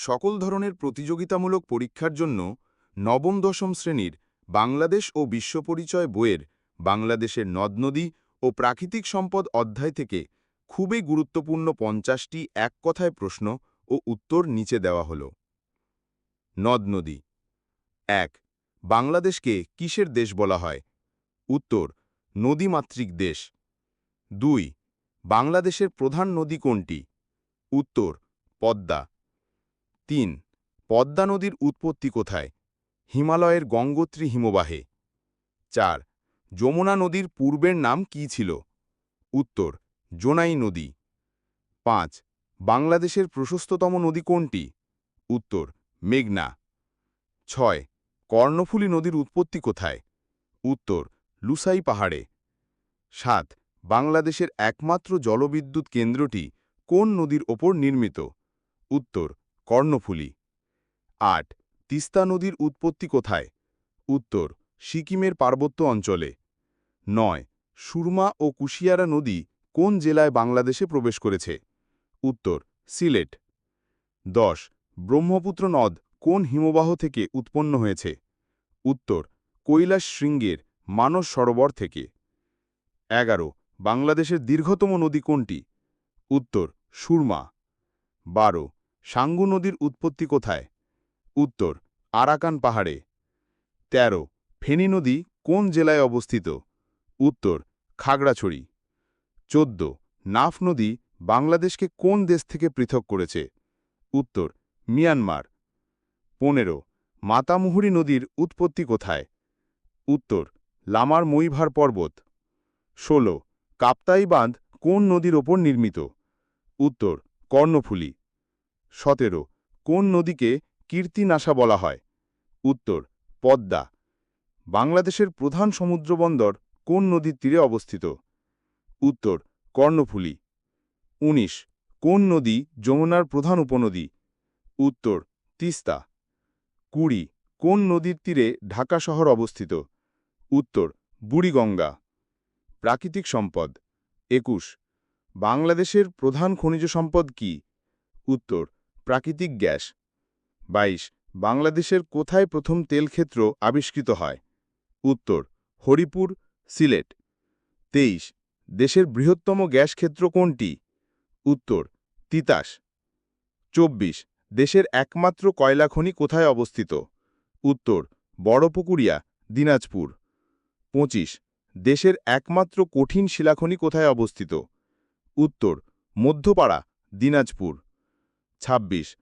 সকল ধরনের প্রতিযোগিতামূলক পরীক্ষার জন্য নবম দশম শ্রেণির বাংলাদেশ ও বিশ্ব পরিচয় বইয়ের বাংলাদেশের নদনদী ও প্রাকৃতিক সম্পদ অধ্যায় থেকে খুবই গুরুত্বপূর্ণ পঞ্চাশটি এক কথায় প্রশ্ন ও উত্তর নিচে দেওয়া হল। নদনদী এক, বাংলাদেশকে কিসের দেশ বলা হয়? উত্তর, নদীমাতৃক দেশ। দুই, বাংলাদেশের প্রধান নদী কোনটি? উত্তর, পদ্মা। তিন, পদ্মা নদীর উৎপত্তি কোথায়? হিমালয়ের গঙ্গোত্রী হিমবাহে। চার, যমুনা নদীর পূর্বের নাম কি ছিল? উত্তর, জোনাই নদী। পাঁচ, বাংলাদেশের প্রশস্ততম নদী কোনটি? উত্তর, মেঘনা। ছয়, কর্ণফুলী নদীর উৎপত্তি কোথায়? উত্তর, লুসাই পাহাড়ে। সাত, বাংলাদেশের একমাত্র জলবিদ্যুৎ কেন্দ্রটি কোন নদীর ওপর নির্মিত? উত্তর কর্ণফুলী। আট, তিস্তা নদীর উৎপত্তি কোথায়? উত্তর, সিকিমের পার্বত্য অঞ্চলে। নয়, সুরমা ও কুশিয়ারা নদী কোন জেলায় বাংলাদেশে প্রবেশ করেছে? উত্তর, সিলেট। দশ, ব্রহ্মপুত্র নদ কোন হিমবাহ থেকে উৎপন্ন হয়েছে? উত্তর, কৈলাস শৃঙ্গের মানস সরোবর থেকে। এগারো, বাংলাদেশের দীর্ঘতম নদী কোনটি? উত্তর, সুরমা। বারো সাঙ্গু নদীর উৎপত্তি কোথায়? উত্তর, আরাকান পাহাড়ে। ১৩ ফেনী নদী কোন জেলায় অবস্থিত? উত্তর, খাগড়াছড়ি। ১৪ নাফ নদী বাংলাদেশকে কোন দেশ থেকে পৃথক করেছে? উত্তর, মিয়ানমার। পনেরো, মাতামুহুরী নদীর উৎপত্তি কোথায়? উত্তর, লামার মইভার পর্বত। ১৬ কাপ্তাই বাঁধ কোন নদীর ওপর নির্মিত? উত্তর, কর্ণফুলী। সতেরো, কোন নদীকে কীর্তিনাশা বলা হয়? উত্তর, পদ্মা। বাংলাদেশের প্রধান সমুদ্রবন্দর কোন নদীর তীরে অবস্থিত? উত্তর, কর্ণফুলী। ১৯ কোন নদী যমুনার প্রধান উপনদী? উত্তর, তিস্তা। কুড়ি, কোন নদীর তীরে ঢাকা শহর অবস্থিত? উত্তর, বুড়িগঙ্গা। প্রাকৃতিক সম্পদ। একুশ, বাংলাদেশের প্রধান খনিজ সম্পদ কি? উত্তর প্রাকৃতিক গ্যাস। ২২ বাংলাদেশের কোথায় প্রথম তেলক্ষেত্র আবিষ্কৃত হয়? উত্তর, হরিপুর, সিলেট। ২৩ দেশের বৃহত্তম গ্যাস ক্ষেত্র কোনটি? উত্তর, তিতাস। ২৪ দেশের একমাত্র কয়লা খনি কোথায় অবস্থিত? উত্তর, বড়পুকুরিয়া, দিনাজপুর। ২৫ দেশের একমাত্র কঠিন শিলাখনি কোথায় অবস্থিত? উত্তর, মধ্যপাড়া, দিনাজপুর। ২৬